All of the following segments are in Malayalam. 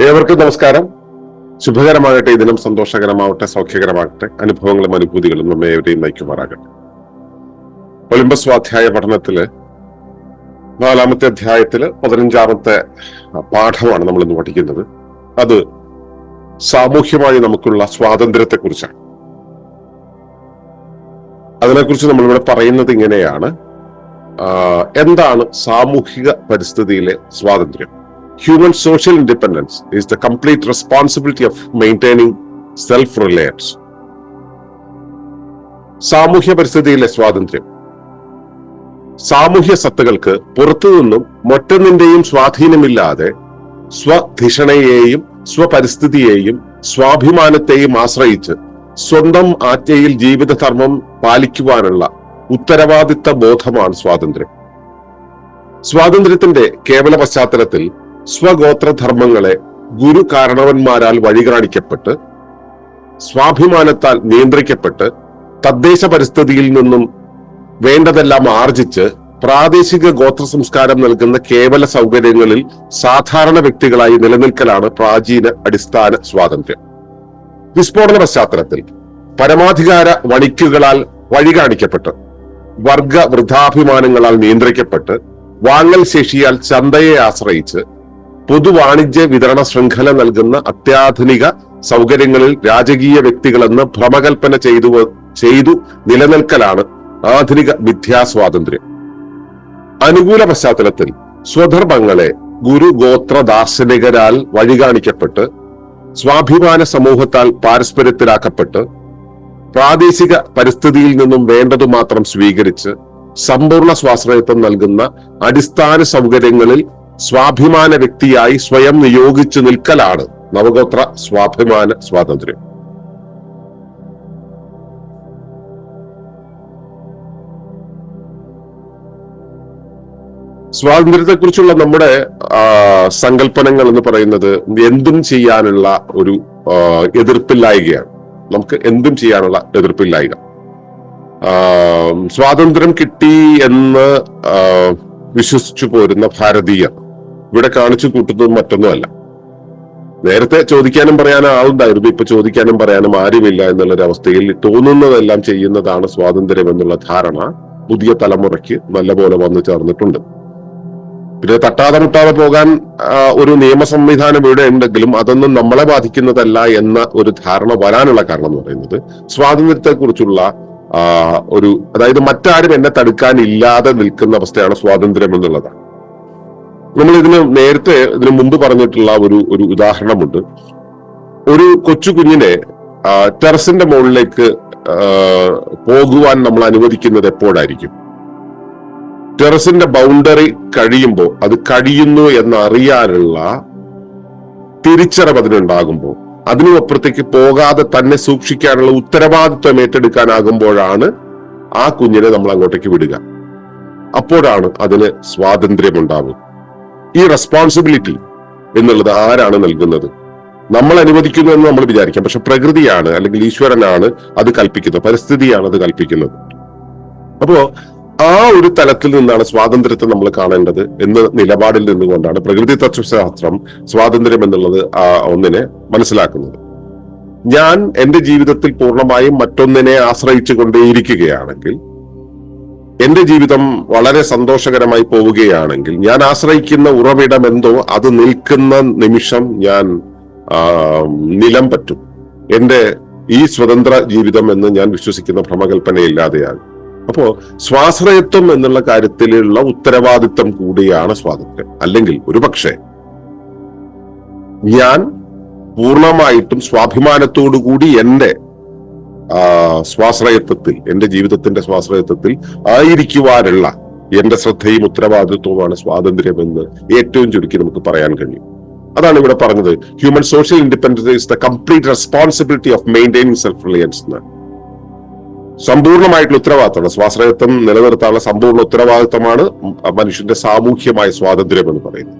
ഏവർക്കും നമസ്കാരം. ശുഭകരമാകട്ടെ. ദിനം സന്തോഷകരമാവട്ടെ സൗഖ്യകരമാകട്ടെ. അനുഭവങ്ങളും അനുഭൂതികളും നമ്മെ ഏവരെയും നയിക്കുമാറാകട്ടെ. ഒളിമ്പസ് സ്വാധ്യായ പഠനത്തിൽ നാലാമത്തെ അധ്യായത്തിൽ പതിനഞ്ചാമത്തെ പാഠമാണ് നമ്മൾ ഇന്ന് പഠിക്കുന്നത്. അത് സാമൂഹ്യമായി നമുക്കുള്ള സ്വാതന്ത്ര്യത്തെ കുറിച്ചാണ് അതിനെക്കുറിച്ച് നമ്മളിവിടെ പറയുന്നത് ഇങ്ങനെയാണ്. എന്താണ് സാമൂഹിക പരിസ്ഥിതിയിലെ സ്വാതന്ത്ര്യം? Human social independence is the complete responsibility of maintaining self-reliance. സാമൂഹ്യ പരിസ്ഥിതിയിലെ സ്വാതന്ത്ര്യം സാമൂഹ്യ സത്തകൾക്ക് പുറത്തു നിന്നും മറ്റൊന്നിന്റെയും സ്വാധീനമില്ലാതെ സ്വധിഷണയെയും സ്വപരിസ്ഥിതിയെയും സ്വാഭിമാനത്തെയും ആശ്രയിച്ച് സ്വന്തം ആജ്ഞയിൽ ജീവിതധർമ്മം പാലിക്കുവാനുള്ള ഉത്തരവാദിത്ത ബോധമാണ് സ്വാതന്ത്ര്യം സ്വാതന്ത്ര്യത്തിന്റെ കേവല പശ്ചാത്തലത്തിൽ സ്വഗോത്രധർമ്മങ്ങളെ ഗുരു കാരണവന്മാരാൽ വഴികാണിക്കപ്പെട്ട് സ്വാഭിമാനത്താൽ നിയന്ത്രിക്കപ്പെട്ട് തദ്ദേശ പരിസ്ഥിതിയിൽ നിന്നും വേണ്ടതെല്ലാം ആർജിച്ച് പ്രാദേശിക ഗോത്ര സംസ്കാരം നൽകുന്ന കേവല സൗകര്യങ്ങളിൽ സാധാരണ വ്യക്തികളായി നിലനിൽക്കലാണ് പ്രാചീന അടിസ്ഥാന സ്വാതന്ത്ര്യം. വിസ്ഫോടന പശ്ചാത്തലത്തിൽ പരമാധികാര വണിക്കുകളാൽ വഴികാണിക്കപ്പെട്ട് വർഗ വൃദ്ധാഭിമാനങ്ങളാൽ നിയന്ത്രിക്കപ്പെട്ട് വാങ്ങൽ ശേഷിയാൽ ചന്തയെ ആശ്രയിച്ച് പൊതുവാണിജ്യ വിതരണ ശൃംഖല നൽകുന്ന അത്യാധുനിക സൗകര്യങ്ങളിൽ രാജകീയ വ്യക്തികളെന്ന് ഭ്രമകൽപ്പന ചെയ്തു ചെയ്തു നിലനിൽക്കലാണ് ആധുനിക മിഥ്യാസ്വാതന്ത്ര്യം അനുകൂല പശ്ചാത്തലത്തിൽ സ്വധർമ്മങ്ങളെ ഗുരു ഗോത്ര ദാർശനികരാൽ വഴികാണിക്കപ്പെട്ട് സ്വാഭിമാന സമൂഹത്താൽ പാരസ്പര്യത്തിലാക്കപ്പെട്ട് പ്രാദേശിക പരിസ്ഥിതിയിൽ നിന്നും വേണ്ടതു മാത്രം സ്വീകരിച്ച് സമ്പൂർണ സ്വാശ്രയത്വം നൽകുന്ന അടിസ്ഥാന സൗകര്യങ്ങളിൽ സ്വാഭിമാന വ്യക്തിയായി സ്വയം നിയോഗിച്ചു നിൽക്കലാണ് നവഗോത്ര സ്വാഭിമാന സ്വാതന്ത്ര്യം. സ്വാതന്ത്ര്യത്തെക്കുറിച്ചുള്ള നമ്മുടെ സങ്കല്പനങ്ങൾ എന്ന് പറയുന്നത് എന്തും ചെയ്യാനുള്ള ഒരു എതിർപ്പില്ലായികയാണ്. നമുക്ക് എന്തും ചെയ്യാനുള്ള എതിർപ്പില്ലായിക. സ്വാതന്ത്ര്യം കിട്ടി എന്ന് വിശ്വസിച്ചു പോരുന്ന ഭാരതീയർ ഇവിടെ കാണിച്ചു കൂട്ടുന്നത് മറ്റൊന്നുമല്ല. നേരത്തെ ചോദിക്കാനും പറയാനും ആളുണ്ടായിരുന്നു ഇപ്പൊ ചോദിക്കാനും പറയാനും ആരുമില്ല എന്നുള്ളൊരു അവസ്ഥയിൽ തോന്നുന്നതെല്ലാം ചെയ്യുന്നതാണ് സ്വാതന്ത്ര്യം എന്നുള്ള ധാരണ പുതിയ തലമുറയ്ക്ക് നല്ലപോലെ വന്നു ചേർന്നിട്ടുണ്ട്. പിന്നെ തട്ടാതെ മുട്ടാതെ പോകാൻ ഒരു നിയമ സംവിധാനം ഇവിടെ ഉണ്ടെങ്കിലും അതൊന്നും നമ്മളെ ബാധിക്കുന്നതല്ല എന്ന ഒരു ധാരണ വരാനുള്ള കാരണം എന്ന് പറയുന്നത് സ്വാതന്ത്ര്യത്തെക്കുറിച്ചുള്ള ഒരു അതായത് മറ്റാരും എന്നെ തടുക്കാനില്ലാതെ നിൽക്കുന്ന അവസ്ഥയാണ് സ്വാതന്ത്ര്യം എന്നുള്ളതാണ്. നമ്മൾ ഇതിന് നേരത്തെ ഇതിനു മുമ്പ് പറഞ്ഞിട്ടുള്ള ഒരു ഒരു ഉദാഹരണമുണ്ട്. ഒരു കൊച്ചു കുഞ്ഞിനെ ടെറസിന്റെ മുകളിലേക്ക് പോകുവാൻ നമ്മൾ അനുവദിക്കുന്നത് എപ്പോഴായിരിക്കും? ടെറസിന്റെ ബൗണ്ടറി കഴിയുമ്പോൾ അത് കഴിയുന്നു എന്നറിയാനുള്ള തിരിച്ചറിവ് അതിനുണ്ടാകുമ്പോൾ അതിനും അപ്പുറത്തേക്ക് പോകാതെ തന്നെ സൂക്ഷിക്കാനുള്ള ഉത്തരവാദിത്വം ഏറ്റെടുക്കാനാകുമ്പോഴാണ് ആ കുഞ്ഞിനെ നമ്മൾ അങ്ങോട്ടേക്ക് വിടുക. അപ്പോഴാണ് അതിന് സ്വാതന്ത്ര്യം ഉണ്ടാവുക ഈ റെസ്പോൺസിബിലിറ്റി എന്നുള്ളത് ആരാണ് നൽകുന്നത്? നമ്മൾ അനുവദിക്കുന്നു എന്ന് നമ്മൾ വിചാരിക്കാം. പക്ഷെ പ്രകൃതിയാണ് അല്ലെങ്കിൽ ഈശ്വരനാണ് അത് കൽപ്പിക്കുന്നത്. പരിസ്ഥിതിയാണ് അത് കൽപ്പിക്കുന്നത്. അപ്പോ ആ ഒരു തലത്തിൽ നിന്നാണ് സ്വാതന്ത്ര്യത്തെ നമ്മൾ കാണേണ്ടത് എന്ന നിലപാടിൽ നിന്നുകൊണ്ടാണ് പ്രകൃതി തത്വശാസ്ത്രം സ്വാതന്ത്ര്യം എന്നുള്ളത് ആ ഒന്നിനെ മനസ്സിലാക്കുന്നത്. ഞാൻ എന്റെ ജീവിതത്തിൽ പൂർണമായും മറ്റൊന്നിനെ ആശ്രയിച്ചു കൊണ്ടേയിരിക്കുകയാണെങ്കിൽ എന്റെ ജീവിതം വളരെ സന്തോഷകരമായി പോവുകയാണെങ്കിൽ ഞാൻ ആശ്രയിക്കുന്ന ഉറവിടം എന്തോ അത് നിൽക്കുന്ന നിമിഷം ഞാൻ നിലം പറ്റും. എന്റെ ഈ സ്വതന്ത്ര ജീവിതം എന്ന് ഞാൻ വിശ്വസിക്കുന്ന ഭ്രമകൽപ്പനയില്ലാതെയാണ്. അപ്പോ സ്വാശ്രയത്വം എന്നുള്ള കാര്യത്തിലുള്ള ഉത്തരവാദിത്വം കൂടിയാണ് സ്വാതന്ത്ര്യം. അല്ലെങ്കിൽ ഒരു പക്ഷേ ഞാൻ പൂർണമായിട്ടും സ്വാഭിമാനത്തോടു കൂടി എന്റെ സ്വാശ്രയത്വത്തിൽ എന്റെ ജീവിതത്തിന്റെ സ്വാശ്രയത്വത്തിൽ ആയിരിക്കുവാനുള്ള എന്റെ ശ്രദ്ധയും ഉത്തരവാദിത്വവുമാണ് സ്വാതന്ത്ര്യം എന്ന് ഏറ്റവും ചുരുക്കി നമുക്ക് പറയാൻ കഴിയും. അതാണ് ഇവിടെ പറഞ്ഞത്. Human social independence is the complete responsibility of maintaining self reliance എന്ന് സമ്പൂർണമായിട്ടുള്ള ഉത്തരവാദിത്തമാണ്. സ്വാശ്രയത്വം നിലനിർത്താനുള്ള സമ്പൂർണ ഉത്തരവാദിത്തമാണ് മനുഷ്യന്റെ സാമൂഹ്യമായ സ്വാതന്ത്ര്യം എന്ന് പറയുന്നത്.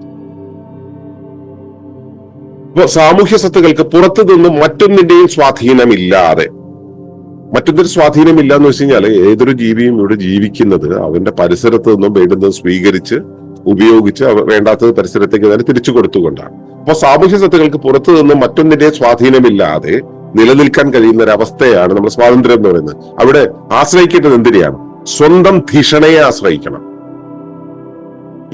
ഇപ്പൊ സാമൂഹ്യ സ്വത്തുക്കൾക്ക് പുറത്തു നിന്നും മറ്റൊന്നിന്റെയും സ്വാധീനമില്ലാതെ മറ്റൊന്നൊരു സ്വാധീനമില്ല എന്ന് വെച്ച് കഴിഞ്ഞാൽ ഏതൊരു ജീവിയും ഇവിടെ ജീവിക്കുന്നത് അവന്റെ പരിസരത്ത് നിന്നും വേണ്ടുന്നത് സ്വീകരിച്ച് ഉപയോഗിച്ച് വേണ്ടാത്തത് പരിസരത്തേക്ക് തന്നെ തിരിച്ചു കൊടുത്തുകൊണ്ടാണ്. അപ്പൊ സാമൂഹ്യ സത്തകൾക്ക് പുറത്തു നിന്ന് മറ്റൊന്നിന്റെ സ്വാധീനമില്ലാതെ നിലനിൽക്കാൻ കഴിയുന്ന ഒരു അവസ്ഥയാണ് നമ്മൾ സ്വാതന്ത്ര്യം എന്ന് പറയുന്നത്. അവിടെ ആശ്രയിക്കേണ്ടത് എന്തിനെയാണ്? സ്വന്തം ധിഷണയെ ആശ്രയിക്കണം.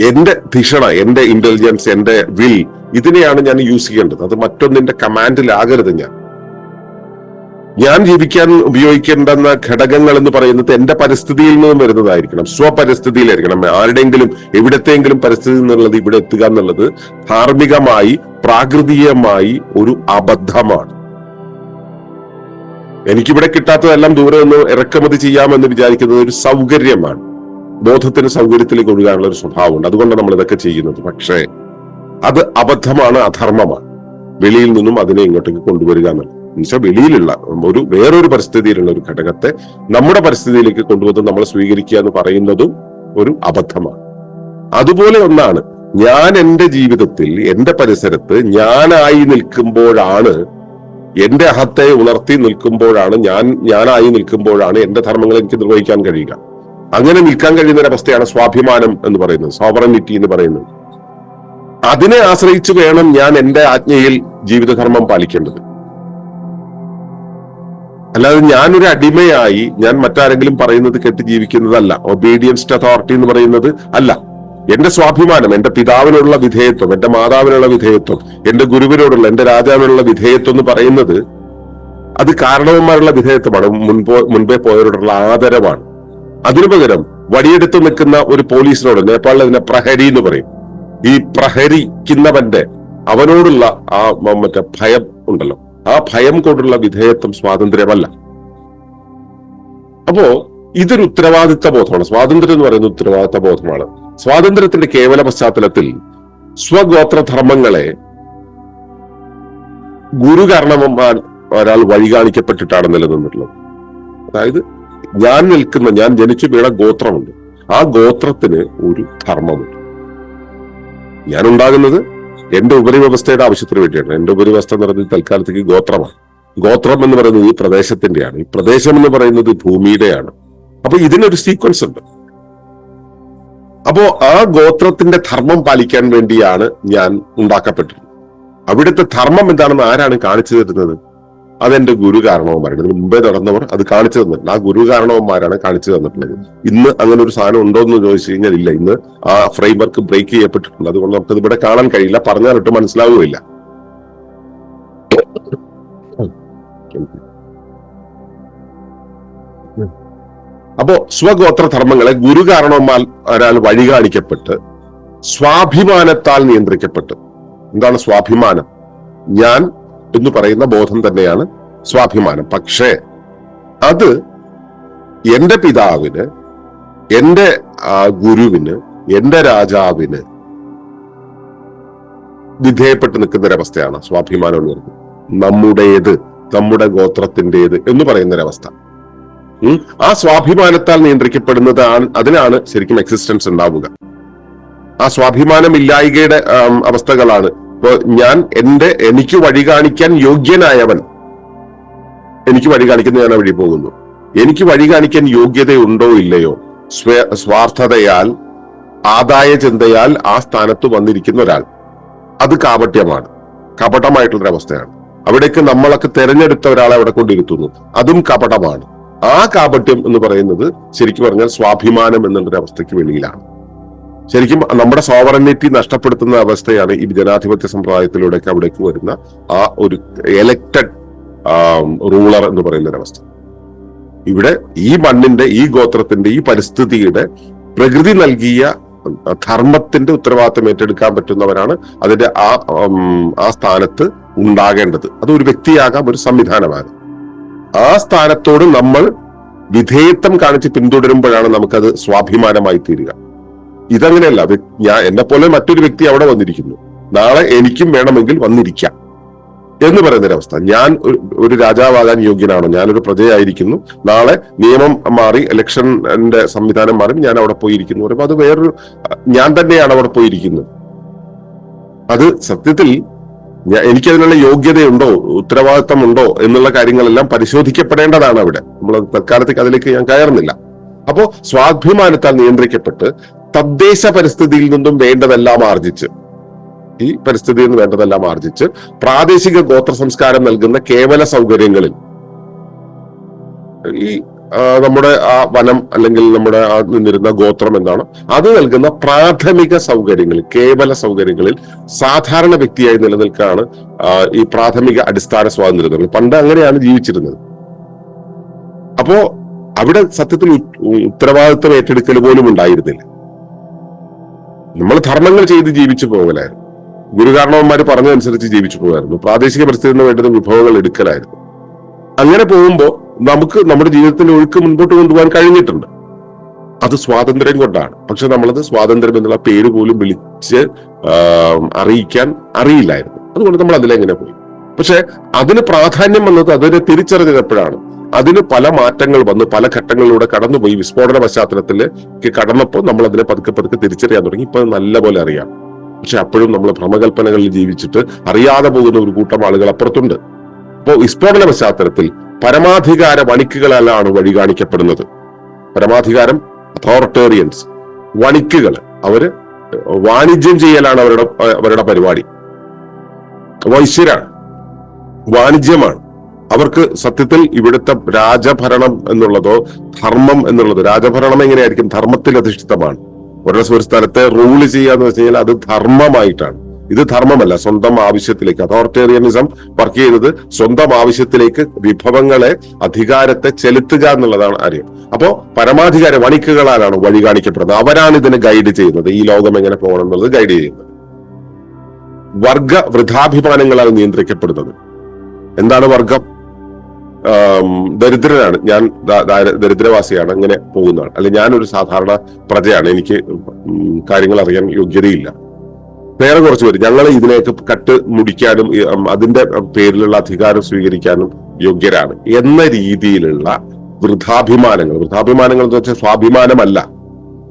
എന്റെ ധിഷണ എന്റെ ഇന്റലിജൻസ് എന്റെ വിൽ ഇതിനെയാണ് ഞാൻ യൂസ് ചെയ്യേണ്ടത്. അത് മറ്റൊന്നിന്റെ കമാൻഡിലാകരുത് ഞാൻ. ഞാൻ ജീവിക്കാൻ ഉപയോഗിക്കേണ്ടുന്ന ഘടകങ്ങൾ എന്ന് പറയുന്നത് എന്റെ പരിസ്ഥിതിയിൽ നിന്നും വരുന്നതായിരിക്കണം. സ്വപരിസ്ഥിതിയിലായിരിക്കണം. ആരുടെയെങ്കിലും എവിടത്തെങ്കിലും പരിസ്ഥിതി എന്നുള്ളത് ഇവിടെ എത്തുക എന്നുള്ളത് ധാർമ്മികമായി പ്രാകൃതികമായി ഒരു അബദ്ധമാണ്. എനിക്കിവിടെ കിട്ടാത്തതെല്ലാം ദൂരെ നിന്ന് ഇറക്കുമതി ചെയ്യാമെന്ന് വിചാരിക്കുന്നത് ഒരു സൗകര്യമാണ്. ബോധത്തിന് സൗകര്യത്തിലേക്ക് ഒഴുകാനുള്ള ഒരു സ്വഭാവമുണ്ട്. അതുകൊണ്ട് നമ്മൾ ഇതൊക്കെ ചെയ്യുന്നത്. പക്ഷേ അത് അബദ്ധമാണ് അധർമ്മമാണ്. വെളിയിൽ നിന്നും അതിനെ ഇങ്ങോട്ടേക്ക് കൊണ്ടുവരിക എന്നുള്ളത്. എന്നുവെച്ചാൽ വെളിയിലുള്ള ഒരു വേറൊരു പരിസ്ഥിതിയിലുള്ള ഒരു ഘടകത്തെ നമ്മുടെ പരിസ്ഥിതിയിലേക്ക് കൊണ്ടുവന്ന് നമ്മൾ സ്വീകരിക്കുക എന്ന് പറയുന്നതും ഒരു അബദ്ധമാണ്. അതുപോലെ ഒന്നാണ് ഞാൻ എന്റെ ജീവിതത്തിൽ എന്റെ പരിസരത്ത് ഞാനായി നിൽക്കുമ്പോഴാണ് എന്റെ അഹത്തെ ഉണർത്തി നിൽക്കുമ്പോഴാണ് ഞാൻ ഞാനായി നിൽക്കുമ്പോഴാണ് എന്റെ ധർമ്മങ്ങൾ എനിക്ക് നിർവഹിക്കാൻ കഴിയുക. അങ്ങനെ നിൽക്കാൻ കഴിയുന്ന ഒരു അവസ്ഥയാണ് സ്വാഭിമാനം എന്ന് പറയുന്നത് സോവറനിറ്റി എന്ന് പറയുന്നത്. അതിനെ ആശ്രയിച്ച് വേണം ഞാൻ എന്റെ ആജ്ഞയിൽ ജീവിതധർമ്മം പാലിക്കേണ്ടത്. അല്ലാതെ ഞാനൊരു അടിമയായി ഞാൻ മറ്റാരെങ്കിലും പറയുന്നത് കേട്ട് ജീവിക്കുന്നതല്ല. ഒബീഡിയൻസ് ടു അതോറിറ്റി എന്ന് പറയുന്നത് അല്ല. എന്റെ സ്വാഭിമാനം എന്റെ പിതാവിനുള്ള വിധേയത്വം എന്റെ മാതാവിനുള്ള വിധേയത്വം എന്റെ ഗുരുവിനോടുള്ള എന്റെ രാജാവിനുള്ള വിധേയത്വം എന്ന് പറയുന്നത് അത് കാരണവന്മാരുള്ള വിധേയത്വമാണ്. മുൻപോ മുൻപേ പോയവരോടുള്ള ആദരവാണ്. അതിനു പകരം വടിയെടുത്ത് നിൽക്കുന്ന ഒരു പോലീസിനോട് നേപ്പാളിൽ അതിനെ പ്രഹരി എന്ന് പറയും. ഈ പ്രഹരിക്കുന്നവന്റെ അവനോടുള്ള ആ മറ്റേ ഭയം ഉണ്ടല്ലോ. ആ ഭയം കൊണ്ടുള്ള വിധേയത്വം സ്വാതന്ത്ര്യമല്ല. അപ്പോ ഇതൊരു ഉത്തരവാദിത്ത ബോധമാണ്. സ്വാതന്ത്ര്യം എന്ന് പറയുന്നത് ഉത്തരവാദിത്ത ബോധമാണ്. സ്വാതന്ത്ര്യത്തിന്റെ കേവല പശ്ചാത്തലത്തിൽ സ്വഗോത്രധർമ്മങ്ങളെ ഗുരു കാരണവന്മാർ ഒരാൾ വഴി കാണിക്കപ്പെട്ടിട്ടാണ് നിലനിന്നിട്ടുള്ളത്. അതായത് ഞാൻ നിൽക്കുന്ന ഞാൻ ജനിച്ചു വീണ ഗോത്രമുണ്ട്. ആ ഗോത്രത്തിന് ഒരു ധർമ്മമുണ്ട്. ഞാൻ ഉണ്ടാകുന്നത് എന്റെ ഉപരിവ്യവസ്ഥയുടെ ആവശ്യത്തിന് വേണ്ടിയാണ്. എന്റെ ഉപരിവ്യവസ്ഥ എന്ന് പറയുന്നത് തൽക്കാലത്തേക്ക് ഗോത്രമാണ്. ഗോത്രം എന്ന് പറയുന്നത് ഈ പ്രദേശത്തിന്റെയാണ്. ഈ പ്രദേശം എന്ന് പറയുന്നത് ഭൂമിയുടെയാണ്. അപ്പൊ ഇതിനൊരു സീക്വൻസ് ഉണ്ട്. അപ്പോ ആ ഗോത്രത്തിന്റെ ധർമ്മം പാലിക്കാൻ വേണ്ടിയാണ് ഞാൻ ഉണ്ടാക്കപ്പെട്ടിരുന്നത്. അവിടുത്തെ ധർമ്മം എന്താണെന്ന് ആരാണ് കാണിച്ചു തരുന്നത്? അതെന്റെ ഗുരു കാരണവന്മാരാണ് ഇതിന് മുമ്പേ നടന്നവർ അത് കാണിച്ചു തന്നിട്ടുണ്ട്. ആ ഗുരു കാരണവന്മാരാണ് കാണിച്ചു തന്നിട്ടുള്ളത്. ഇന്ന് അങ്ങനെ ഒരു സാധനം ഉണ്ടോ എന്ന് ചോദിച്ചു കഴിഞ്ഞാൽ ഇല്ല. ഇന്ന് ആ ഫ്രെയിം വർക്ക് ബ്രേക്ക് ചെയ്യപ്പെട്ടിട്ടുണ്ട്. അതുകൊണ്ട് നമുക്കത് ഇവിടെ കാണാൻ കഴിയില്ല. പറഞ്ഞാലിട്ട് മനസ്സിലാവുകയില്ല. അപ്പോ സ്വഗോത്ര ധർമ്മങ്ങളെ ഗുരു കാരണവന്മാർ ഒരാൾ വഴി കാണിക്കപ്പെട്ട് സ്വാഭിമാനത്താൽ നിയന്ത്രിക്കപ്പെട്ട്. എന്താണ് സ്വാഭിമാനം? ഞാൻ എന്ന് പറയുന്ന ബോധം തന്നെയാണ് സ്വാഭിമാനം. പക്ഷേ അത് എന്റെ പിതാവിന് എന്റെ ഗുരുവിന് എന്റെ രാജാവിന് വിധേയപ്പെട്ട് നിൽക്കുന്ന ഒരവസ്ഥയാണ് സ്വാഭിമാനം എന്ന് നമ്മുടേത് നമ്മുടെ ഗോത്രത്തിന്റെത് എന്ന് പറയുന്ന ഒരവസ്ഥ ആ സ്വാഭിമാനത്താൽ നിയന്ത്രിക്കപ്പെടുന്നതാണ് അതിനാണ് ശരിക്കും എക്സിസ്റ്റൻസ് ഉണ്ടാവുക. ആ സ്വാഭിമാനം ഇല്ലായികയുടെ അവസ്ഥകളാണ് ഞാൻ എന്റെ എനിക്ക് വഴി കാണിക്കാൻ യോഗ്യനായവൻ. എനിക്ക് വഴി കാണിക്കുന്ന ഞാൻ വഴി പോകുന്നു. എനിക്ക് വഴി കാണിക്കാൻ യോഗ്യതയുണ്ടോ ഇല്ലയോ? സ്വ സ്വാർത്ഥതയാൽ ആദായ ചിന്തയാൽ ആ സ്ഥാനത്ത് വന്നിരിക്കുന്ന ഒരാൾ. അത് കാപട്യമാണ്. കപടമായിട്ടുള്ള അവസ്ഥയാണ് അവിടേക്ക് നമ്മളൊക്കെ തെരഞ്ഞെടുത്ത ഒരാളെ അവിടെ കൊണ്ടിരുത്തുന്നു. അതും കപടമാണ് ആ കാപട്യം എന്ന് പറയുന്നത് ശരിക്കും പറഞ്ഞാൽ സ്വാഭിമാനം എന്നുള്ളൊരു അവസ്ഥയ്ക്ക് വെളിയിലാണ്. ശരിക്കും നമ്മുടെ സോവറനിറ്റി നഷ്ടപ്പെടുത്തുന്ന അവസ്ഥയാണ് ഈ ജനാധിപത്യ സമ്പ്രദായത്തിലൂടെയൊക്കെ അവിടേക്ക് വരുന്ന ആ ഒരു എലക്റ്റഡ് റൂളർ എന്ന് പറയുന്ന ഒരവസ്ഥ ഇവിടെ ഈ മണ്ണിന്റെ ഈ ഗോത്രത്തിന്റെ ഈ പരിസ്ഥിതിയുടെ പ്രകൃതി നൽകിയ ധർമ്മത്തിന്റെ ഉത്തരവാദിത്തം ഏറ്റെടുക്കാൻ പറ്റുന്നവരാണ് അതിന്റെ ആ ആ സ്ഥാനത്ത് ഉണ്ടാകേണ്ടത്. അത് ഒരു വ്യക്തിയാകാം ഒരു സംവിധാനമാകാം. ആ സ്ഥാനത്തോട് നമ്മൾ വിധേയത്വം കാണിച്ച് പിന്തുടരുമ്പോഴാണ് നമുക്കത് സ്വാഭിമാനമായി തീരുക. ഇതങ്ങനെയല്ല. ഞാൻ എന്നെ പോലെ മറ്റൊരു വ്യക്തി അവിടെ വന്നിരിക്കുന്നു. നാളെ എനിക്കും വേണമെങ്കിൽ വന്നിരിക്കാം എന്ന് പറയുന്നൊരവസ്ഥ ഞാൻ ഒരു- രാജാവാകാൻ യോഗ്യനാണോ. ഞാനൊരു പ്രജയായിരിക്കുന്നു. നാളെ നിയമം മാറി ഇലക്ഷന്റെ സംവിധാനം മാറി ഞാൻ അവിടെ പോയിരിക്കുന്നു പറയുമ്പോൾ അത് വേറൊരു ഞാൻ തന്നെയാണ് അവിടെ പോയിരിക്കുന്നത്. അത് സത്യത്തിൽ എനിക്കതിനുള്ള യോഗ്യതയുണ്ടോ? ഉത്തരവാദിത്തമുണ്ടോ? എന്നുള്ള കാര്യങ്ങളെല്ലാം പരിശോധിക്കപ്പെടേണ്ടതാണ് അവിടെ. നമ്മൾ തൽക്കാലത്തേക്ക് അതിലേക്ക് ഞാൻ കയറുന്നില്ല. അപ്പോ സ്വാഭിമാനത്താൽ നിയന്ത്രിക്കപ്പെട്ട് തദ്ദേശ പരിസ്ഥിതിയിൽ നിന്നും വേണ്ടതെല്ലാം ആർജിച്ച് ഈ പരിസ്ഥിതിയിൽ നിന്ന് വേണ്ടതെല്ലാം ആർജിച്ച് പ്രാദേശിക ഗോത്ര സംസ്കാരം നൽകുന്ന കേവല സൗകര്യങ്ങളിൽ ഈ നമ്മുടെ ആ വനം അല്ലെങ്കിൽ നമ്മുടെ ആ നിന്നിരുന്ന ഗോത്രം എന്താണ് അത് നൽകുന്ന പ്രാഥമിക സൗകര്യങ്ങളിൽ കേവല സൗകര്യങ്ങളിൽ സാധാരണ വ്യക്തിയായി നിലനിൽക്കാണ് ഈ പ്രാഥമിക അടിസ്ഥാന സ്വാതന്ത്ര്യം പണ്ട് അങ്ങനെയാണ് ജീവിച്ചിരുന്നത്. അപ്പോ അവിടെ സത്യത്തിൽ ഉത്തരവാദിത്വം ഏറ്റെടുക്കൽ പോലും ഉണ്ടായിരുന്നില്ല. നമ്മൾ ധർമ്മങ്ങൾ ചെയ്ത് ജീവിച്ചു പോകലായിരുന്നു. ഗുരുകാരണവന്മാർ പറഞ്ഞതനുസരിച്ച് ജീവിച്ചു പോകായിരുന്നു. പ്രാദേശിക പരിസ്ഥിതിന് വേണ്ടുന്ന വിഭവങ്ങൾ എടുക്കലായിരുന്നു. അങ്ങനെ പോകുമ്പോൾ നമുക്ക് നമ്മുടെ ജീവിതത്തിന്റെ ഒഴുക്ക് മുൻപോട്ട് കൊണ്ടുപോകാൻ കഴിഞ്ഞിട്ടുണ്ട്. അത് സ്വാതന്ത്ര്യം കൊണ്ടാണ്. പക്ഷെ നമ്മളത് സ്വാതന്ത്ര്യം എന്നുള്ള പേര് പോലും വിളിച്ച് അറിയിക്കാൻ അറിയില്ലായിരുന്നു. അതുകൊണ്ട് നമ്മൾ അതിലെങ്ങനെ പോയി? പക്ഷെ അതിന് പ്രാധാന്യം വന്നത് അതിനെ തിരിച്ചറിഞ്ഞപ്പോഴാണ്. അതിന് പല മാറ്റങ്ങൾ വന്ന് പല ഘട്ടങ്ങളിലൂടെ കടന്നുപോയി. വിസ്ഫോടന പശ്ചാത്തലത്തിലേക്ക് കടന്നപ്പോൾ നമ്മൾ അതിനെ പതുക്കെ പതുക്കെ തിരിച്ചറിയാൻ തുടങ്ങി. ഇപ്പൊ നല്ലപോലെ അറിയാം. പക്ഷെ അപ്പോഴും നമ്മൾ ഭ്രമകൽപ്പനകളിൽ ജീവിച്ചിട്ട് അറിയാതെ പോകുന്ന ഒരു കൂട്ടം ആളുകൾ അപ്പുറത്തുണ്ട്. അപ്പോ വിസ്ഫോടന പശ്ചാത്തലത്തിൽ പരമാധികാര വണിക്കുകളാലാണ് വഴി കാണിക്കപ്പെടുന്നത്. പരമാധികാരം അതോറിറ്റേറിയൻസ് വണിക്കുകൾ. അവർ വാണിജ്യം ചെയ്യലാണ് അവരുടെ അവരുടെ പരിപാടി. വൈശ്യരാണ്. വാണിജ്യമാണ്. അവർക്ക് സത്യത്തിൽ ഇവിടുത്തെ രാജഭരണം എന്നുള്ളതോ ധർമ്മം എന്നുള്ളതോ രാജഭരണം എങ്ങനെയായിരിക്കും? ധർമ്മത്തിൽ അധിഷ്ഠിതമാണ്. ഒരു ഒരു സ്ഥലത്തെ റൂൾ ചെയ്യാന്ന് വെച്ച് കഴിഞ്ഞാൽ അത് ധർമ്മമായിട്ടാണ്. ഇത് ധർമ്മമല്ല സ്വന്തം ആവശ്യത്തിലേക്ക്. അതോറിറ്റേറിയനിസം വർക്ക് ചെയ്യുന്നത് സ്വന്തം ആവശ്യത്തിലേക്ക് വിഭവങ്ങളെ അധികാരത്തെ ചെലുത്തുക എന്നുള്ളതാണ് കാര്യം അപ്പോ പരമാധികാര വണിക്കുകളാലാണ് വഴി കാണിക്കപ്പെടുന്നത്. അവരാണ് ഇതിനെ ഗൈഡ് ചെയ്യുന്നത്. ഈ ലോകം എങ്ങനെ പോകണം എന്നുള്ളത് ഗൈഡ് ചെയ്യുന്നത്. വർഗ വൃഥാഭിമാനങ്ങളാൽ നിയന്ത്രിക്കപ്പെടുന്നത്. എന്താണ് വർഗം? ദരിദ്രനാണ്. ഞാൻ ദരിദ്രവാസിയാണ്. അങ്ങനെ പോകുന്നതാണ്. അല്ലെ ഞാനൊരു സാധാരണ പ്രജയാണ്. എനിക്ക് കാര്യങ്ങൾ അറിയാൻ യോഗ്യതയില്ല. വേറെ കുറച്ച് പേര്. ഞങ്ങൾ ഇതിനെയൊക്കെ കട്ട് മുടിക്കാനും അതിന്റെ പേരിലുള്ള അധികാരം സ്വീകരിക്കാനും യോഗ്യരാണ്. എന്ന രീതിയിലുള്ള വൃഥാഭിമാനങ്ങൾ. വൃഥാഭിമാനങ്ങൾ എന്ന് വെച്ചാൽ സ്വാഭിമാനമല്ല.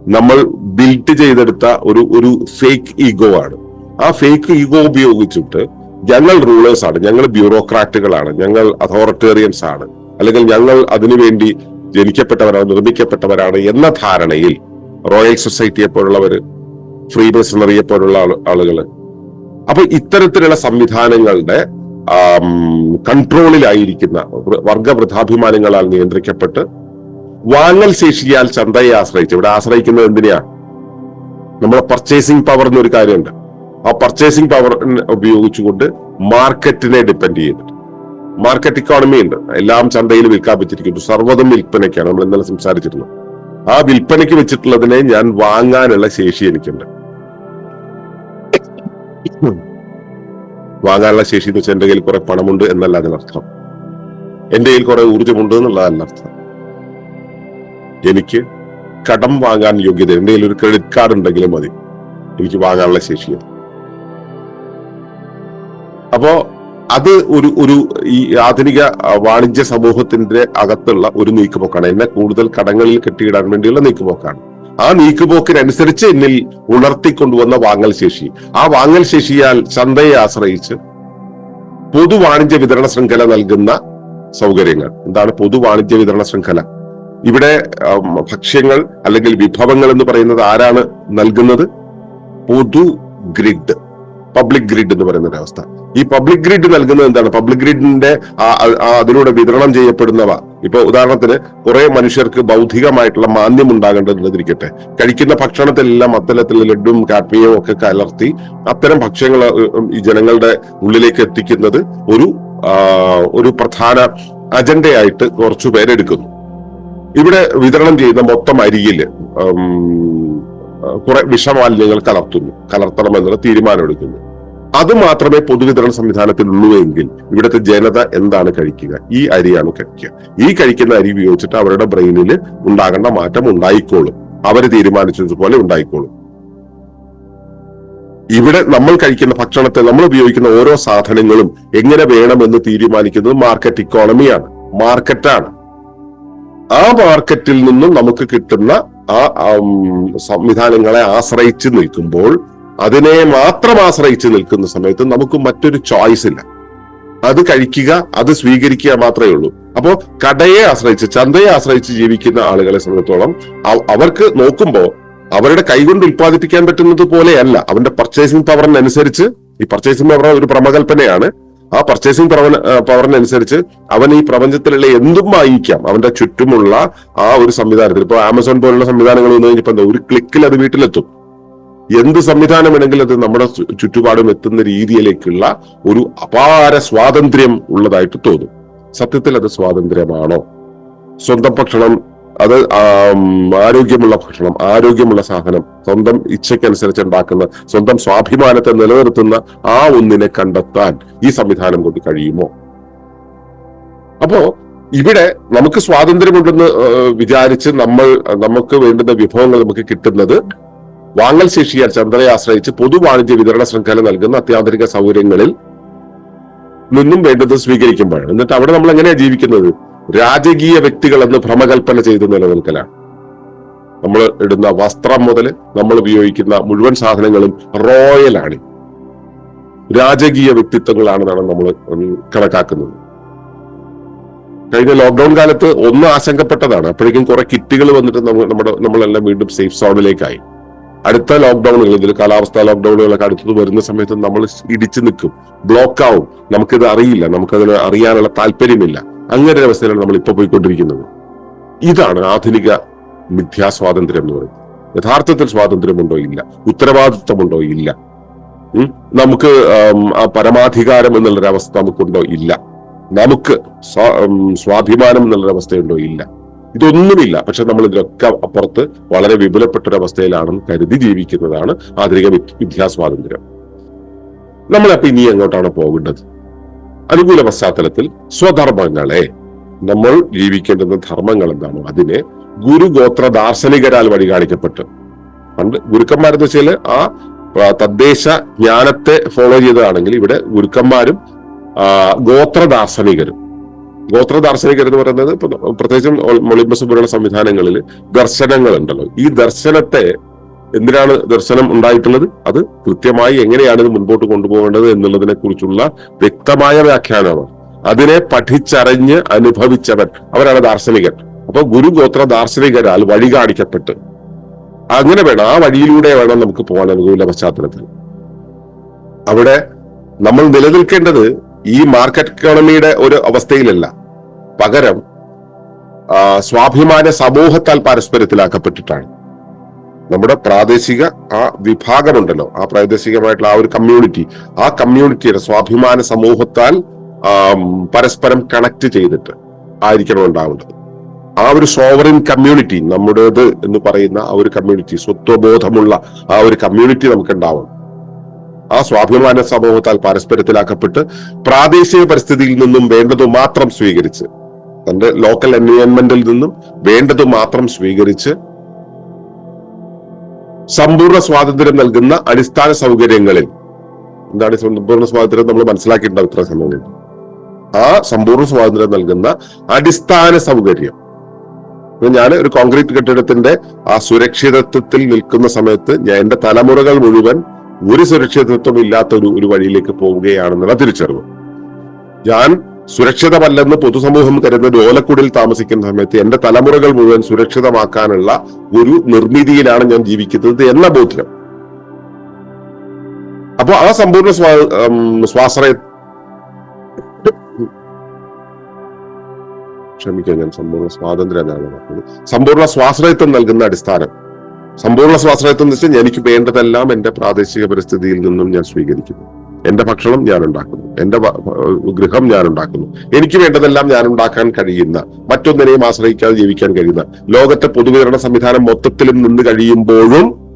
നമ്മൾ ബിൽഡ് ചെയ്തെടുത്ത ഒരു ഒരു ഫേക്ക് ഈഗോ ആണ്. ആ ഫേക്ക് ഈഗോ ഉപയോഗിച്ചിട്ട് ഞങ്ങൾ റൂളേഴ്സ് ആണ്. ഞങ്ങൾ ബ്യൂറോക്രാറ്റുകളാണ് ഞങ്ങൾ അതോറിറ്റേറിയൻസ് ആണ്. അല്ലെങ്കിൽ ഞങ്ങൾ അതിനുവേണ്ടി ജനിക്കപ്പെട്ടവരാണ് നിർമ്മിക്കപ്പെട്ടവരാണ് എന്ന ധാരണയിൽ റോയൽ സൊസൈറ്റിയെ പോലുള്ളവർ ഫ്രീ മെസണറിയെ പോലുള്ള ആളുകൾ അപ്പൊ ഇത്തരത്തിലുള്ള സംവിധാനങ്ങളുടെ കൺട്രോളിലായിരിക്കുന്ന വൃ- വർഗ വൃഥാഭിമാനങ്ങളാൽ നിയന്ത്രിക്കപ്പെട്ട് വാങ്ങൽ ശേഷിയാൽ ചന്തയെ ആശ്രയിച്ച് ഇവിടെ ആശ്രയിക്കുന്നത് എന്തിനാ നമ്മളെ പർച്ചേസിംഗ് പവർ എന്നൊരു കാര്യമുണ്ട്. ആ പർച്ചേസിംഗ് പവർ ഉപയോഗിച്ചുകൊണ്ട് മാർക്കറ്റിനെ ഡിപ്പെൻഡ് ചെയ്തിട്ട്. മാർക്കറ്റ് ഇക്കോണമി ഉണ്ട്. എല്ലാം ചന്തയിൽ വിൽക്കാൻ വെച്ചിരിക്കുന്നു സർവതും വിൽപ്പനയ്ക്കാണ്. നമ്മൾ ഇന്നലെ സംസാരിച്ചിരുന്നത് ആ വിൽപ്പനയ്ക്ക് വെച്ചിട്ടുള്ളതിനെ ഞാൻ വാങ്ങാനുള്ള ശേഷി എനിക്കുണ്ട്. വാങ്ങാനുള്ള ശേഷി എന്ന് വെച്ചാൽ എന്റെ കയ്യിൽ കുറെ പണമുണ്ട് എന്നല്ല അതിനർത്ഥം എന്റെ കയ്യിൽ കുറെ ഊർജമുണ്ട് എന്നുള്ളതല്ല അർത്ഥം. എനിക്ക് കടം വാങ്ങാൻ യോഗ്യത എന്റെ കയ്യിൽ ഒരു ക്രെഡിറ്റ് കാർഡ് ഉണ്ടെങ്കിലും മതി. എനിക്ക് വാങ്ങാനുള്ള ശേഷിയുണ്ട് അപ്പോ അത് ഒരു ഒരു ഈ ആധുനിക വാണിജ്യ സമൂഹത്തിന്റെ അകത്തുള്ള ഒരു നീക്കുപോക്കാണ്. എന്നെ കൂടുതൽ കടങ്ങളിൽ കെട്ടിയിടാൻ വേണ്ടിയുള്ള നീക്കുപോക്കാണ്. ആ നീക്കുപോക്കിനനുസരിച്ച് എന്നിൽ ഉണർത്തിക്കൊണ്ടുവന്ന വാങ്ങൽ ശേഷി. ആ വാങ്ങൽ ശേഷിയാൽ ചന്തയെ ആശ്രയിച്ച് പൊതു വാണിജ്യ വിതരണ ശൃംഖല നൽകുന്ന സൗകര്യങ്ങൾ. എന്താണ് പൊതു വാണിജ്യ വിതരണ ശൃംഖല? ഇവിടെ ഭക്ഷ്യങ്ങൾ അല്ലെങ്കിൽ വിഭവങ്ങൾ എന്ന് പറയുന്നത് ആരാണ് നൽകുന്നത്? പൊതു ഗ്രിഡ്. പബ്ലിക് ഗ്രിഡ് എന്ന് പറയുന്ന ഒരു അവസ്ഥ. ഈ പബ്ലിക് ഗ്രിഡ് നൽകുന്നത് എന്താണ്? പബ്ലിക് ഗ്രിഡിന്റെ അതിലൂടെ വിതരണം ചെയ്യപ്പെടുന്നവ. ഇപ്പൊ ഉദാഹരണത്തിന് കുറെ മനുഷ്യർക്ക് ബൗദ്ധികമായിട്ടുള്ള മാന്യം ഉണ്ടാകേണ്ടതിരിക്കട്ടെ. കഴിക്കുന്ന ഭക്ഷണത്തിലെല്ലാം അത്തരത്തിൽ ലഡും കാപ്പിയും ഒക്കെ കലർത്തി അത്തരം ഭക്ഷ്യങ്ങൾ ഈ ജനങ്ങളുടെ ഉള്ളിലേക്ക് എത്തിക്കുന്നത് ഒരു ഒരു പ്രധാന അജണ്ടയായിട്ട് കുറച്ചു പേരെടുക്കുന്നു ഇവിടെ വിതരണം ചെയ്യുന്ന മൊത്തം അരിയിൽ കുറെ വിഷമാലിന്യങ്ങൾ കലർത്തുന്നു കലർത്തണമെന്നുള്ള തീരുമാനമെടുക്കുന്നു. അത് മാത്രമേ പൊതുവിതരണ സംവിധാനത്തിൽ ഉള്ളൂ എങ്കിൽ ഇവിടുത്തെ ജനത എന്താണ് കഴിക്കുക? ഈ അരിയാണ് കഴിക്കുക. ഈ കഴിക്കുന്ന അരി ഉപയോഗിച്ചിട്ട് അവരുടെ ബ്രെയിനിൽ ഉണ്ടാകേണ്ട മാറ്റം ഉണ്ടായിക്കോളും. അവർ തീരുമാനിച്ചതുപോലെ ഉണ്ടായിക്കോളും. ഇവിടെ നമ്മൾ കഴിക്കുന്ന ഭക്ഷണത്തെ നമ്മൾ ഉപയോഗിക്കുന്ന ഓരോ സാധനങ്ങളും എങ്ങനെ വേണമെന്ന് തീരുമാനിക്കുന്നത് മാർക്കറ്റ് ഇക്കോണമിയാണ് മാർക്കറ്റാണ് ആ മാർക്കറ്റിൽ നിന്നും നമുക്ക് കിട്ടുന്ന ആ സംവിധാനങ്ങളെ ആശ്രയിച്ച് നിൽക്കുമ്പോൾ അതിനെ മാത്രം ആശ്രയിച്ച് നിൽക്കുന്ന സമയത്ത് നമുക്ക് മറ്റൊരു ചോയ്സ് ഇല്ല. അത് കഴിക്കുക അത് സ്വീകരിക്കുക മാത്രമേ ഉള്ളൂ. അപ്പോൾ കടയെ ആശ്രയിച്ച് ചന്തയെ ആശ്രയിച്ച് ജീവിക്കുന്ന ആളുകളെ സംബന്ധിച്ചോളം അവർക്ക് നോക്കുമ്പോൾ അവരുടെ കൈകൊണ്ട് ഉൽപ്പാദിപ്പിക്കാൻ പറ്റുന്നത് പോലെയല്ല. അവന്റെ പർച്ചേസിംഗ് പവറിനനുസരിച്ച് ഈ പർച്ചേസിംഗ് പവർ ഒരു പ്രമകൽപ്പനയാണ് ആ പർച്ചേസിംഗ് പവർ പവറിനനുസരിച്ച് അവൻ ഈ പ്രപഞ്ചത്തിലുള്ള എന്തും വാങ്ങിക്കാം അവന്റെ ചുറ്റുമുള്ള ആ ഒരു സംവിധാനത്തിൽ. ഇപ്പൊ ആമസോൺ പോലുള്ള സംവിധാനങ്ങൾ വന്നു കഴിഞ്ഞപ്പോ എന്താ ഒരു ക്ലിക്കിൽ അത് വീട്ടിലെത്തും. എന്ത് സംവിധാനം വേണമെങ്കിലും അത് നമ്മുടെ ചുറ്റുപാടും എത്തുന്ന രീതിയിലേക്കുള്ള ഒരു അപാര സ്വാതന്ത്ര്യം ഉള്ളതായിട്ട് തോന്നും. സത്യത്തിൽ അത് സ്വാതന്ത്ര്യമാണോ? സ്വന്തം ഭക്ഷണം അത് ആരോഗ്യമുള്ള ഭക്ഷണം ആരോഗ്യമുള്ള സാധനം സ്വന്തം ഇച്ഛയ്ക്കനുസരിച്ച് ഉണ്ടാക്കുന്ന സ്വന്തം സ്വാഭിമാനത്തെ നിലനിർത്തുന്ന ആ ഒന്നിനെ കണ്ടെത്താൻ ഈ സംവിധാനം കൊണ്ട് കഴിയുമോ? അപ്പോ ഇവിടെ നമുക്ക് സ്വാതന്ത്ര്യമുണ്ടെന്ന് വിചാരിച്ച് നമ്മൾ നമുക്ക് വേണ്ടുന്ന വിഭവങ്ങൾ നമുക്ക് കിട്ടുന്നത് വാങ്ങൽ ശേഷിയാൽ ചന്ദ്രയെ ആശ്രയിച്ച് പൊതു വാണിജ്യ വിതരണ ശൃംഖല നൽകുന്ന അത്യാധുനിക സൗകര്യങ്ങളിൽ നിന്നും വേണ്ടത് സ്വീകരിക്കുമ്പോഴാണ്. എന്നിട്ട് അവിടെ നമ്മൾ എങ്ങനെയാണ് ജീവിക്കുന്നത്? രാജകീയ വ്യക്തികൾ എന്ന് ഭ്രമകൽപ്പന ചെയ്ത് നിലനിൽക്കലാണ്. നമ്മൾ ഇടുന്ന വസ്ത്രം മുതൽ നമ്മൾ ഉപയോഗിക്കുന്ന മുഴുവൻ സാധനങ്ങളും റോയൽ ആണ്. രാജകീയ വ്യക്തിത്വങ്ങളാണെന്നാണ് നമ്മൾ കണക്കാക്കുന്നത്. കഴിഞ്ഞ ലോക്ക്ഡൌൺ കാലത്ത് ഒന്ന് ആശങ്കപ്പെട്ടതാണ്. അപ്പോഴേക്കും കുറെ കിറ്റുകൾ വന്നിട്ട് നമ്മുടെ നമ്മളെല്ലാം വീണ്ടും സേഫ് സോണിലേക്കായി. അടുത്ത ലോക്ക്ഡൌണുകൾ ഇതിൽ കാലാവസ്ഥാ ലോക്ക്ഡൌണുകളൊക്കെ അടുത്തത് വരുന്ന സമയത്ത് നമ്മൾ ഇടിച്ചു നിൽക്കും. ബ്ലോക്ക് ആവും നമുക്കിത് അറിയില്ല. നമുക്കതിന് അറിയാനുള്ള താല്പര്യമില്ല. അങ്ങനെ ഒരു അവസ്ഥയിലാണ് നമ്മൾ ഇപ്പൊ പോയിക്കൊണ്ടിരിക്കുന്നത്. ഇതാണ് ആധുനിക മിഥ്യാസ്വാതന്ത്ര്യം എന്ന് പറയുന്നത്. യഥാർത്ഥത്തിൽ സ്വാതന്ത്ര്യമുണ്ടോ ഇല്ല? ഉത്തരവാദിത്വമുണ്ടോ ഇല്ല? നമുക്ക് പരമാധികാരം എന്നുള്ളൊരവസ്ഥ നമുക്കുണ്ടോ ഇല്ല? നമുക്ക് സ്വാഭിമാനം എന്നുള്ളൊരവസ്ഥയുണ്ടോ ഇല്ല? ഇതൊന്നുമില്ല. പക്ഷെ നമ്മൾ ഇതിലൊക്കെ അപ്പുറത്ത് വളരെ വിപുലപ്പെട്ട ഒരു അവസ്ഥയിലാണെന്ന് കരുതി ജീവിക്കുന്നതാണ് ആധുനിക വിദ്യ- വിദ്യാസ്വാതന്ത്ര്യം നമ്മളപ്പോ ഇനി എങ്ങോട്ടാണ് പോകേണ്ടത്? അനുകൂല പശ്ചാത്തലത്തിൽ സ്വധർമ്മങ്ങളെ. നമ്മൾ ജീവിക്കേണ്ടുന്ന ധർമ്മങ്ങൾ എന്താണോ? അതിനെ ഗുരുഗോത്ര ദാർശനികരാൽ വഴി കാണിക്കപ്പെട്ട് പണ്ട് ഗുരുക്കന്മാരെന്ന് വെച്ചാൽ ആ തദ്ദേശ ജ്ഞാനത്തെ ഫോളോ ചെയ്തതാണെങ്കിൽ ഇവിടെ ഗുരുക്കന്മാരും ഗോത്ര ദാർശനികരും. ഗോത്ര ദാർശനികർ എന്ന് പറയുന്നത് പ്രത്യേകിച്ചും ഒളിമ്പസ് പോലുള്ള സംവിധാനങ്ങളിൽ ദർശനങ്ങൾ ഉണ്ടല്ലോ ഈ ദർശനത്തെ എന്തിനാണ് ദർശനം ഉണ്ടായിട്ടുള്ളത്? അത് കൃത്യമായി എങ്ങനെയാണ് ഇത് മുൻപോട്ട് കൊണ്ടുപോകേണ്ടത് എന്നുള്ളതിനെ കുറിച്ചുള്ള വ്യക്തമായ വ്യാഖ്യാനമാണ്. അതിനെ പഠിച്ചറിഞ്ഞ് അനുഭവിച്ചവൻ അവരാണ് ദാർശനികൻ. അപ്പൊ ഗുരുഗോത്ര ദാർശനികരാൽ വഴി കാണിക്കപ്പെട്ട്. അങ്ങനെ വേണം ആ വഴിയിലൂടെ വേണം നമുക്ക് പോകാൻ അനുകൂല പശ്ചാത്തലത്തിൽ. അവിടെ നമ്മൾ നിലനിൽക്കേണ്ടത് ഈ മാർക്കറ്റ് എക്കോണമിയുടെ ഒരു അവസ്ഥയിലല്ല. പകരം സ്വാഭിമാന സമൂഹത്താൽ പാരസ്പര്യത്തിലാക്കപ്പെട്ടിട്ടാണ് നമ്മുടെ പ്രാദേശിക ആ വിഭാഗമുണ്ടല്ലോ ആ പ്രാദേശികമായിട്ടുള്ള ആ ഒരു കമ്മ്യൂണിറ്റി ആ കമ്മ്യൂണിറ്റിയുടെ സ്വാഭിമാന സമൂഹത്താൽ പരസ്പരം കണക്ട് ചെയ്തിട്ട് ആയിരിക്കണം ഉണ്ടാവേണ്ടത് ആ ഒരു സോവറിൻ കമ്മ്യൂണിറ്റി നമ്മുടേത് എന്ന് പറയുന്ന ആ ഒരു കമ്മ്യൂണിറ്റി സ്വത്വബോധമുള്ള ആ ഒരു കമ്മ്യൂണിറ്റി നമുക്ക് ഉണ്ടാവണം ആ സ്വാഭിമാന സമൂഹത്താൽ പരസ്പരത്തിലാക്കപ്പെട്ട് പ്രാദേശിക പരിസ്ഥിതിയിൽ നിന്നും വേണ്ടത് മാത്രം സ്വീകരിച്ച് തന്റെ ലോക്കൽ എൻവയോൺമെന്റിൽ നിന്നും വേണ്ടത് മാത്രം സ്വീകരിച്ച് സമ്പൂർണ സ്വാതന്ത്ര്യം നൽകുന്ന അടിസ്ഥാന സൗകര്യങ്ങളിൽ. എന്താണ് സമ്പൂർണ സ്വാതന്ത്ര്യം? നമ്മൾ മനസ്സിലാക്കിയിട്ടുണ്ടാവും ഇത്ര സമയം ആ സമ്പൂർണ സ്വാതന്ത്ര്യം നൽകുന്ന അടിസ്ഥാന സൗകര്യം. ഞാൻ ഒരു കോൺക്രീറ്റ് കെട്ടിടത്തിന്റെ ആ സുരക്ഷിതത്വത്തിൽ നിൽക്കുന്ന സമയത്ത് ഞാൻ എന്റെ തലമുറകൾ മുഴുവൻ ഒരു സുരക്ഷിതത്വം ഇല്ലാത്ത ഒരു ഒരു വഴിയിലേക്ക് പോവുകയാണെന്നുള്ള തിരിച്ചറിവ്. ഞാൻ സുരക്ഷിതമല്ലെന്ന് പൊതുസമൂഹം കരുതുന്ന ഓലക്കുടിൽ താമസിക്കുന്ന സമയത്ത് എന്റെ തലമുറകൾ മുഴുവൻ സുരക്ഷിതമാക്കാനുള്ള ഒരു നിർമ്മിതിയിലാണ് ഞാൻ ജീവിക്കുന്നത് എന്ന ബോധ്യം. അപ്പൊ ആ സമ്പൂർണ സ്വാ സ്വാശ്രയ ക്ഷമിക്കാൻ ഞാൻ സമ്പൂർണ സ്വാതന്ത്ര്യം സമ്പൂർണ സ്വാശ്രയത്വം നൽകുന്ന അടിസ്ഥാനം. സമ്പൂർണ സ്വാശ്രയത്വം എന്ന് വെച്ചാൽ എനിക്ക് വേണ്ടതെല്ലാം എന്റെ പ്രാദേശിക പരിസ്ഥിതിയിൽ നിന്നും ഞാൻ സ്വീകരിക്കുന്നു. എന്റെ ഭക്ഷണം ഞാൻ ഉണ്ടാക്കുന്നു എന്റെ ഗൃഹം ഞാൻ ഉണ്ടാക്കുന്നു എനിക്ക് വേണ്ടതെല്ലാം ഞാൻ ഉണ്ടാക്കാൻ കഴിയുന്ന മറ്റൊന്നിനെയും ആശ്രയിക്കാതെ ജീവിക്കാൻ കഴിയുന്ന ലോകത്തെ പൊതുവിതരണ സംവിധാനം മൊത്തത്തിലും നിന്ന് കഴിയുമ്പോഴും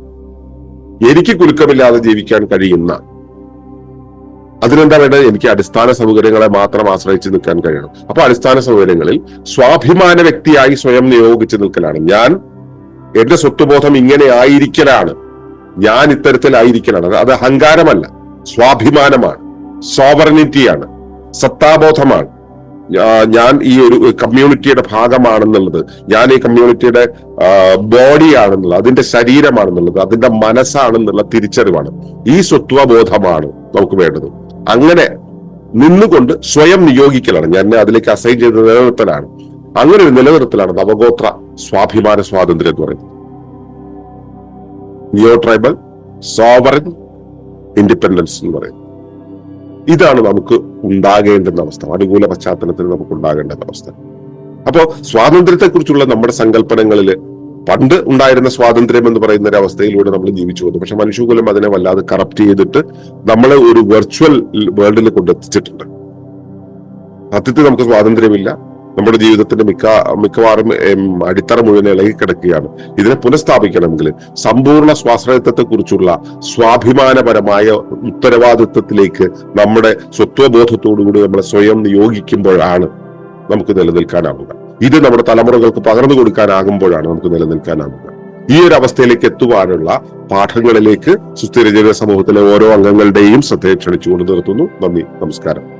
എനിക്ക് കുലുക്കമില്ലാതെ ജീവിക്കാൻ കഴിയുന്ന അതിനെന്താ വേണ്ടത്? എനിക്ക് അടിസ്ഥാന സൗകര്യങ്ങളെ മാത്രം ആശ്രയിച്ച് നിൽക്കാൻ കഴിയണം. അപ്പൊ അടിസ്ഥാന സൗകര്യങ്ങളിൽ സ്വാഭിമാന വ്യക്തിയായി സ്വയം നിയോഗിച്ച് നിൽക്കലാണ്. ഞാൻ എന്റെ സ്വത്വബോധം ഇങ്ങനെ ആയിരിക്കലാണ്. ഞാൻ ഇത്തരത്തിലായിരിക്കലാണ്. അത് അഹങ്കാരമല്ല. സ്വാഭിമാനമാണ് സോവറിനിറ്റിയാണ് സത്താബോധമാണ്. ഞാൻ ഈ ഒരു കമ്മ്യൂണിറ്റിയുടെ ഭാഗമാണെന്നുള്ളത് ഞാൻ ഈ കമ്മ്യൂണിറ്റിയുടെ ബോഡിയാണെന്നുള്ളത് അതിന്റെ ശരീരമാണെന്നുള്ളത് അതിന്റെ മനസ്സാണെന്നുള്ള തിരിച്ചറിവാണ്. ഈ സ്വത്വബോധമാണ് നമുക്ക് വേണ്ടത്. അങ്ങനെ നിന്നുകൊണ്ട് സ്വയം നിയോഗിക്കലാണ്. ഞാൻ അതിലേക്ക് അസൈൻ ചെയ്ത നിലനിർത്തലാണ്. അങ്ങനെ ഒരു നിലനിർത്തലാണ് നവഗോത്ര സ്വാഭിമാന സ്വാതന്ത്ര്യം എന്ന് പറയുന്നത്. നിയോ ട്രൈബൽ സോവറൻ ഇൻഡിപെൻഡൻസ് എന്ന് പറയും. ഇതാണ് നമുക്ക് ഉണ്ടാകേണ്ടുന്ന അവസ്ഥ. അനുകൂല പശ്ചാത്തലത്തിൽ നമുക്ക് ഉണ്ടാകേണ്ടുന്ന അവസ്ഥ. അപ്പോ സ്വാതന്ത്ര്യത്തെക്കുറിച്ചുള്ള നമ്മുടെ സങ്കല്പനങ്ങളിൽ പണ്ട് ഉണ്ടായിരുന്ന സ്വാതന്ത്ര്യം എന്ന് പറയുന്ന ഒരു അവസ്ഥയിലൂടെ നമ്മൾ ജീവിച്ചു വന്നു പക്ഷെ മനുഷ്യകുലം അതിനെ വല്ലാതെ കറപ്റ്റ് ചെയ്തിട്ട് നമ്മളെ ഒരു വെർച്വൽ വേൾഡിൽ കൊണ്ടെത്തിച്ചിട്ടുണ്ട്. സത്യത്തിൽ നമുക്ക് സ്വാതന്ത്ര്യമില്ല. നമ്മുടെ ജീവിതത്തിന്റെ മിക്ക മിക്കവാറും അടിത്തറ മുഴുവൻ ഇളകി കിടക്കുകയാണ്. ഇതിനെ പുനഃസ്ഥാപിക്കണമെങ്കിൽ സമ്പൂർണ സ്വാശ്രയത്വത്തെ കുറിച്ചുള്ള സ്വാഭിമാനപരമായ ഉത്തരവാദിത്വത്തിലേക്ക് നമ്മുടെ സ്വത്വബോധത്തോടുകൂടി നമ്മളെ സ്വയം നിയോഗിക്കുമ്പോഴാണ് നമുക്ക് നിലനിൽക്കാനാവുക. ഇത് നമ്മുടെ തലമുറകൾക്ക് പകർന്നു കൊടുക്കാനാകുമ്പോഴാണ് നമുക്ക് നിലനിൽക്കാനാവുക. ഈ ഒരു അവസ്ഥയിലേക്ക് എത്തുവാനുള്ള പാഠങ്ങളിലേക്ക് സുസ്ഥിര ജീവിത സമൂഹത്തിലെ ഓരോ അംഗങ്ങളുടെയും ശ്രദ്ധയെ ക്ഷണിച്ചുകൊണ്ട് നിർത്തുന്നു. നന്ദി നമസ്കാരം.